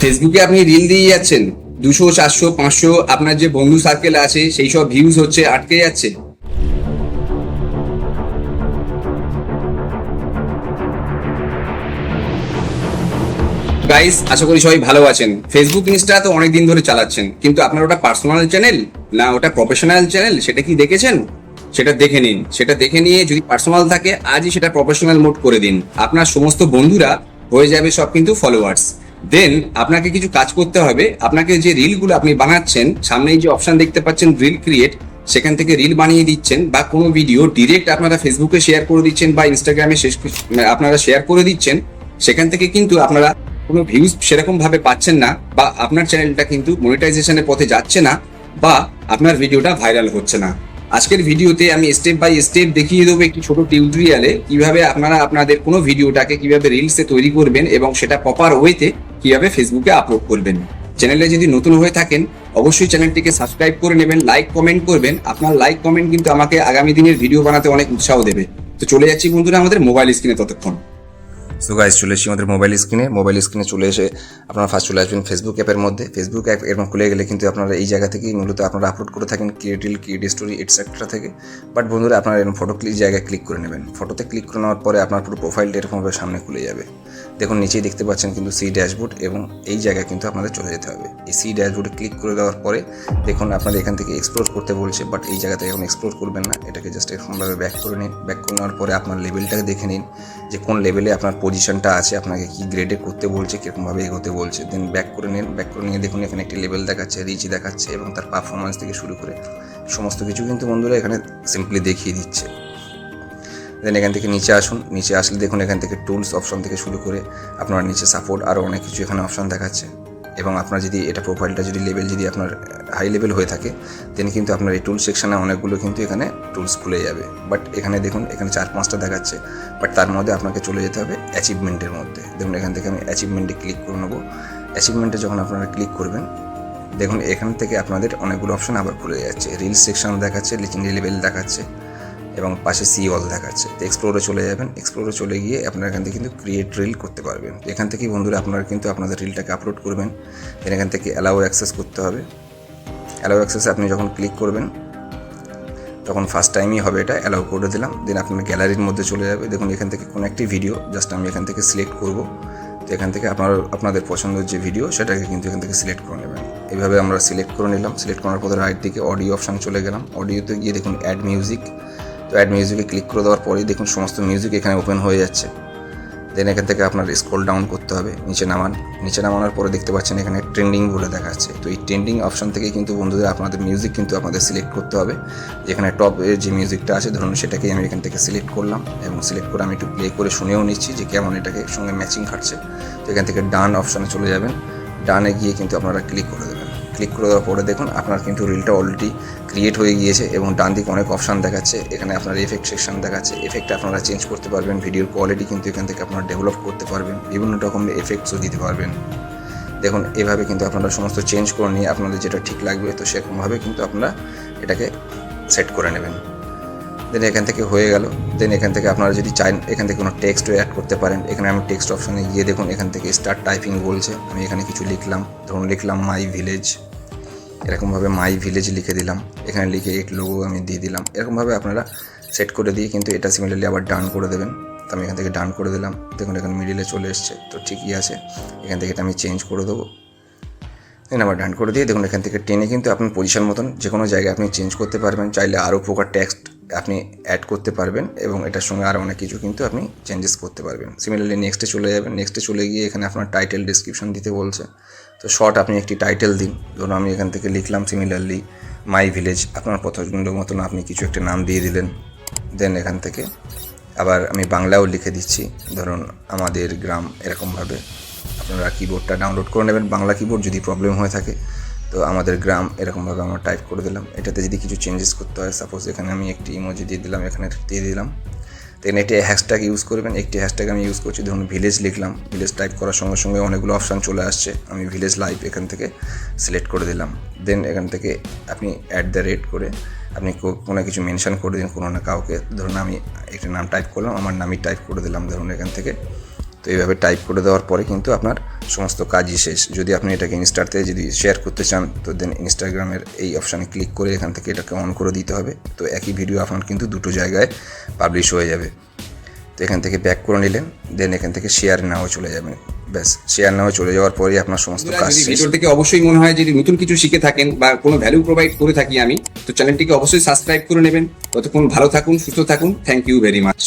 ফেসবুকে আপনি রিল দিয়ে যাচ্ছেন। দুশো, চারশো, পাঁচশো আপনার যে বন্ধু সার্কেল আছে, সেই সব ভিউজ হচ্ছে, আটকে যাচ্ছে। গাইস আশা করি সবাই ভালো আছেন। ফেসবুক ইনস্টা তো অনেক দিন ধরে চালাচ্ছেন, কিন্তু আপনার ওটা পার্সোনাল চ্যানেল না ওটা প্রফেশনাল চ্যানেল সেটা কি দেখেছেন? সেটা দেখে নিন। সেটা দেখে নিয়ে যদি পার্সোনাল থাকে, আজই সেটা প্রফেশনাল মোড করে দিন। আপনার সমস্ত বন্ধুরা হয়ে যাবে সব কিন্তু ফলোয়ার্স দেন আপনাকে কিছু কাজ করতে হবে। আপনাকে যে রিলগুলো আপনি বানাচ্ছেন, সামনেই যে অপশন দেখতে পাচ্ছেন রিল ক্রিয়েট সেখান থেকে রিল বানিয়ে দিচ্ছেন বা কোনো ভিডিও ডিরেক্ট আপনারা ফেসবুকে শেয়ার করে দিচ্ছেন বা ইনস্টাগ্রামে শেষ আপনারা শেয়ার করে দিচ্ছেন, সেখান থেকে কিন্তু আপনারা কোনো ভিউজ সেরকম ভাবে পাচ্ছেন না বা আপনার চ্যানেলটা কিন্তু মনিটাইজেশনের পথে যাচ্ছে না বা আপনার ভিডিওটা ভাইরাল হচ্ছে না। আজকের ভিডিওতে আমি স্টেপ বাই স্টেপ দেখিয়ে দেবো একটি ছোট টিউটোরিয়ালে কীভাবে আপনারা আপনাদের কোনো ভিডিওটাকে কীভাবে রিলসে তৈরি করবেন এবং সেটা প্রপার ওয়েতে কীভাবে ফেসবুকে আপলোড করবেন? চ্যানেলে যদি নতুন হয়ে থাকেন, অবশ্যই চ্যানেলটিকে সাবস্ক্রাইব করে নেবেন লাইক কমেন্ট করবেন। আপনার লাইক কমেন্ট কিন্তু আমাকে আগামী দিনের ভিডিও বানাতে অনেক উৎসাহ দেবে। তো চলে যাচ্ছি বন্ধুরা আমাদের মোবাইল স্ক্রিনে ততক্ষণ। সো গাইজ চলে এসেছি আমাদের মোবাইল স্ক্রিনে মোবাইল স্ক্রিনে চলে এসে আপনারা ফার্স্ট চলে আসবেন ফেসবুক অ্যাপের মধ্যে। ফেসবুক অ্যাপ এরকম খুলে গেলে কিন্তু আপনারা এই জায়গা থেকেই মূলত আপনারা আপলোড করে থাকেন create reel create story etcetera থেকে। বাট বন্ধুরা, আপনারা এরকম ফটো ক্লিক জায়গায় ক্লিক করে নেবেন। ফটোতে ক্লিক করে নেওয়ার পরে আপনার পুরো প্রোফাইলটা এরকমভাবে সামনে খুলে যাবে। দেখুন, নিচেই দেখতে পাচ্ছেন কিন্তু সি ড্যাশবোর্ড এবং এই জায়গায় কিন্তু আপনাদের চলে যেতে হবে। এই সি ড্যাশবোর্ডে ক্লিক করে দেওয়ার পরে দেখুন, আপনাদের এখান থেকে এক্সপ্লোর করতে বলছে বাট এই জায়গাতে এখন এক্সপ্লোর করবেন না। এটাকে জাস্ট এরকমভাবে ব্যাক করে নিন। ব্যাক করে নেওয়ার পরে আপনার লেভেলটাকে দেখে নিন যে কোন লেভেলে আপনার পজিশনটা আছে, আপনাকে কি গ্রেডে করতে বলছে, কীরকমভাবে এগোতে বলছে দেন ব্যাক করে নিন ব্যাক করে নিয়ে দেখুন এখানে একটি লেভেল দেখাচ্ছে রিচ দেখাচ্ছে এবং তার পারফরমেন্স থেকে শুরু করে সমস্ত কিছু কিন্তু বন্ধুরা এখানে সিম্পলি দেখিয়ে দিচ্ছে। দেন এখান থেকে নিচে আসুন, নিচে আসলে দেখুন এখান থেকে টুলস অপশন থেকে শুরু করে আপনার নিচে সাপোর্ট আরও অনেক কিছু এখানে অপশন দেখাচ্ছে। এবং আপনার যদি এটা প্রোফাইলটা যদি লেভেল যদি আপনার হাই লেভেল হয়ে থাকে দেন কিন্তু আপনার এই টুল সেকশানে অনেকগুলো কিন্তু এখানে টুলস খুলে যাবে। বাট এখানে দেখুন, এখানে চার পাঁচটা দেখাচ্ছে। বাট তার মধ্যে আপনাকে চলে যেতে হবে অ্যাচিভমেন্টের মধ্যে। দেখুন, এখান থেকে আমি অ্যাচিভমেন্টে ক্লিক করে নেব। অ্যাচিভমেন্টে যখন আপনারা ক্লিক করবেন, দেখুন, এখান থেকে আপনাদের অনেকগুলো অপশন আবার খুলে যাচ্ছে। রিলস সেকশন দেখাচ্ছে লিচিং লেভেল দেখাচ্ছে। এবং পাশে সি অল দেখাচ্ছে। তো এক্সপ্লোরে চলে যাবেন। এক্সপ্লোরে চলে গিয়ে আপনারা এখান থেকে কিন্তু ক্রিয়েট রিল করতে পারবেন। তো এখান থেকেই বন্ধুরা আপনারা কিন্তু আপনাদের রিলটাকে আপলোড করবেন। দেন এখান থেকে অ্যালাউ অ্যাক্সেস করতে হবে। অ্যালাউ অ্যাক্সেসে আপনি যখন ক্লিক করবেন, তখন ফার্স্ট টাইমই হবে এটা অ্যালাউ করে দিলাম। দেন আপনার গ্যালারির মধ্যে চলে যাবে। দেখুন এখান থেকে কোনো একটি ভিডিও জাস্ট আমি এখান থেকে সিলেক্ট করব। তো এখান থেকে আপনার, আপনাদের পছন্দের যে ভিডিও সেটাকে কিন্তু এখান থেকে সিলেক্ট করে নেবেন। এইভাবে আমরা সিলেক্ট করে নিলাম। সিলেক্ট করার পরে রাইট দিকে অডিও অপশান চলে গেলাম। অডিওতে গিয়ে দেখুন অ্যাড মিউজিক তো অ্যাড মিউজিকে ক্লিক করে দেওয়ার পরেই দেখুন সমস্ত মিউজিক এখানে ওপেন হয়ে যাচ্ছে। দেন এখান থেকে আপনার স্ক্রল ডাউন করতে হবে, নিচে নামান। নিচে নামানোর পরে দেখতে পাচ্ছেন এখানে ট্রেন্ডিং বলে দেখাচ্ছে তো এই ট্রেন্ডিং অপশন থেকে কিন্তু বন্ধুদের আপনাদের মিউজিক কিন্তু আপনাদের সিলেক্ট করতে হবে। যেখানে টপ এর যে মিউজিকটা আছে, ধরুন সেটাকেই আমি এখান থেকে সিলেক্ট করলাম এবং সিলেক্ট করে আমি একটু প্লে করে শুনেও নিচ্ছি যে কেমন এটাকে সঙ্গে ম্যাচিং খাটছে। তো এখান থেকে ডান অপশানে চলে যাবেন। ডানে গিয়ে কিন্তু আপনারা ক্লিক করে দেবেন। ক্লিক করে দেওয়ার পরে দেখুন আপনার কিন্তু রিলটা অলরেডি ক্রিয়েট হয়ে গিয়েছে এবং ডান দিকে অনেক অপশান দেখাচ্ছে। এখানে আপনার এফেক্ট সেকশন দেখাচ্ছে। এফেক্ট আপনারা চেঞ্জ করতে পারবেন। ভিডিওর কোয়ালিটি কিন্তু এখান থেকে আপনারা ডেভেলপ করতে পারবেন। বিভিন্ন রকমের এফেক্টসও দিতে পারবেন। দেখুন, এভাবে কিন্তু আপনারা সমস্ত চেঞ্জ করে নিয়ে আপনাদের যেটা ঠিক লাগবে তো সেরকমভাবে কিন্তু আপনারা এটাকে সেট করে নেবেন। দেন এখান থেকে হয়ে গেল। দেন এখান থেকে আপনারা যদি চান এখান থেকে কোনো টেক্সটও অ্যাড করতে পারেন। এখানে আমি টেক্সট অপশানে গিয়ে দেখুন, এখান থেকে স্টার্ট টাইপিং বলছে। আমি এখানে কিছু লিখলাম। ধরুন লিখলাম মাই ভিলেজ এরকমভাবে মাই ভিলেজ লিখে দিলাম। এখানে লিখে এইট লোগো আমি দিয়ে দিলাম। এরকমভাবে আপনারা সেট করে দিয়ে কিন্তু এটা সিমিলারলি আবার ডান করে দেবেন। তো আমি এখান থেকে ডান করে দিলাম। দেখুন, এখানে মিডিলে চলে এসছে। তো ঠিকই আছে। এখান থেকে এটা আমি চেঞ্জ করে দেবো। দেন আবার ডান করে দিয়ে দেখুন, এখান থেকে টেনে কিন্তু আপনার পজিশন মতন যে কোনো জায়গায় আপনি চেঞ্জ করতে পারবেন। চাইলে আরও প্রকার টেক্সট আপনি অ্যাড করতে পারবেন এবং এটার সঙ্গে আরও অনেক কিছু কিন্তু আপনি চেঞ্জেস করতে পারবেন। সিমিলারলি নেক্সটে চলে যাবেন। নেক্সটে চলে গিয়ে এখানে আপনার টাইটেল ডিসক্রিপশন দিতে বলছে। তো শর্ট আপনি একটি টাইটেল দিন। ধরুন আমি এখান থেকে লিখলাম সিমিলারলি মাই ভিলেজ আপনার পছন্দ মতন আপনি কিছু একটা নাম দিয়ে দিলেন। দেন এখান থেকে আবার আমি বাংলাও লিখে দিচ্ছি। ধরুন আমাদের গ্রাম এরকমভাবে। আপনারা কিবোর্ডটা ডাউনলোড করে নেবেন। বাংলা কিবোর্ড যদি প্রবলেম হয়ে থাকে তো আমাদের গ্রাম এরকমভাবে আমরা টাইপ করে দিলাম। এটাতে যদি কিছু চেঞ্জেস করতে হয় সাপোজ এখানে আমি একটি ইমোজি দিয়ে দিলাম, এখানে দিয়ে দিলাম। দেন একটি হ্যাশট্যাগ ইউজ করবেন, একটি হ্যাশট্যাগ আমি ইউজ করছি, ধরুন ভিলেজ লিখলাম। ভিলেজ টাইপ করার সঙ্গে সঙ্গে অনেকগুলো অপশান চলে আসছে। আমি ভিলেজ লাইভ এখান থেকে সিলেক্ট করে দিলাম। দেন এখান থেকে আপনি অ্যাট দ্য রেট করে আপনি কোনো কিছু মেনশন করে দিন, কোনো না কাউকে। ধরুন আমি একটা নাম টাইপ করলাম, আমার নামই টাইপ করে দিলাম, ধরুন এখান থেকে। তো এইভাবে টাইপ করে দেওয়ার পরে কিন্তু আপনার সমস্ত কাজই শেষ। যদি আপনি এটাকে ইনস্টাতে যদি শেয়ার করতে চান তো দেন ইনস্টাগ্রামের এই অপশানে ক্লিক করে এখান থেকে এটাকে অন করে দিতে হবে। তো একই ভিডিও আপনার কিন্তু দুটো জায়গায় পাবলিশ হয়ে যাবে। তো এখান থেকে ব্যাক করে নিলেন দেন এখান থেকে শেয়ার নাও চলে যাবেন। ব্যাস শেয়ার নাও চলে যাওয়ার পরেই আপনার সমস্ত কাজ ভিডিও থেকে অবশ্যই মনে হয় যদি নতুন কিছু শিখে থাকেন বা কোনো ভ্যালু প্রোভাইড করে থাকি আমি তো চ্যানেলটিকে অবশ্যই সাবস্ক্রাইব করে নেবেন। ততক্ষণ ভালো থাকুন সুস্থ থাকুন। Thank you very much